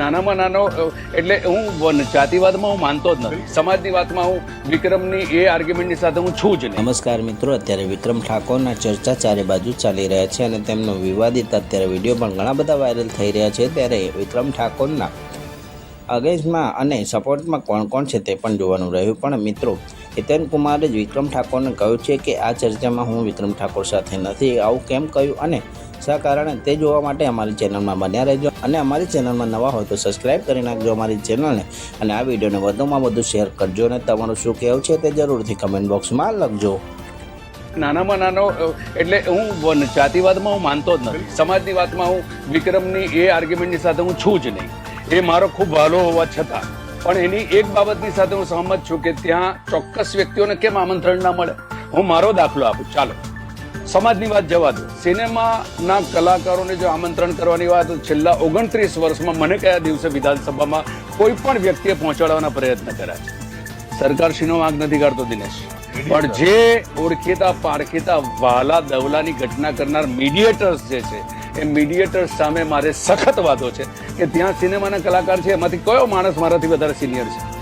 નાનામાં નાનો એટલે હું જાતિવાદમાં હું માનતો જ નથી. સમાજની વાતમાં હું વિક્રમની એ આર્ગ્યુમેન્ટની સાથે હું છું જ નમસ્કાર મિત્રો, અત્યારે વિક્રમ ઠાકોરના ચર્ચા ચારે બાજુ ચાલી રહ્યા છે અને તેમનો વિવાદિત અત્યારે વીડિયો પણ ઘણા બધા વાયરલ થઈ રહ્યા છે. ત્યારે વિક્રમ ઠાકોરના અગેન્સ્ટમાં અને સપોર્ટમાં કોણ કોણ છે તે પણ જોવાનું રહ્યું. પણ મિત્રો, હિતેન કુમારે જ વિક્રમ ઠાકોરને કહ્યું છે કે આ ચર્ચામાં હું વિક્રમ ઠાકોર સાથે નથી. આવું કેમ કહ્યું અને શા કારણે તે જોવા માટે અમારી ચેનલમાં બન્યા રહેજો. અને અમારી ચેનલમાં નવા હોય તો સબસ્ક્રાઇબ કરી નાખજો અમારી ચેનલને. અને આ વિડીયોને વધુમાં વધુ શેર કરજો અને તમારું શું કહેવું છે તે જરૂરથી કમેન્ટ બોક્સમાં લખજો. નાનામાં નાનો એટલે હું જાતિવાદમાં હું માનતો જ નથી. સમાજની વાતમાં હું વિક્રમની એ આર્ગ્યુમેન્ટની સાથે હું છું જ નહીં. એ મારો ખૂબ વહાલો હોવા છતાં. પણ એની એક બાબતની સાથે હું સહમત છું કે ત્યાં ચોક્કસ વ્યક્તિઓને કેમ આમંત્રણ ના મળે? હું મારો દાખલો આપું. ચાલો. સમાજની વાત જવા દો. સિનેમાના કલાકારોને જો આમંત્રણ કરવાની વાત છેલ્લા ઓગણત્રીસ વર્ષમાં મને કયા દિવસે વિધાનસભામાં કોઈ પણ વ્યક્તિએ પહોંચાડવાના પ્રયત્ન કર્યા છે? સરકારશ્રીનો વાંક નથી કાઢતો દિનેશ. પણ જે ઓળખેતા, પારખેતા, વાલા દવલાની ઘટના કરનાર મીડિયેટર્સ જે છે, એ મીડિયેટર્સ સામે મારે સખત વાતો છે કે ત્યાં સિનેમાના કલાકાર છે, એમાંથી કયો માણસ મારાથી વધારે સિનિયર છે?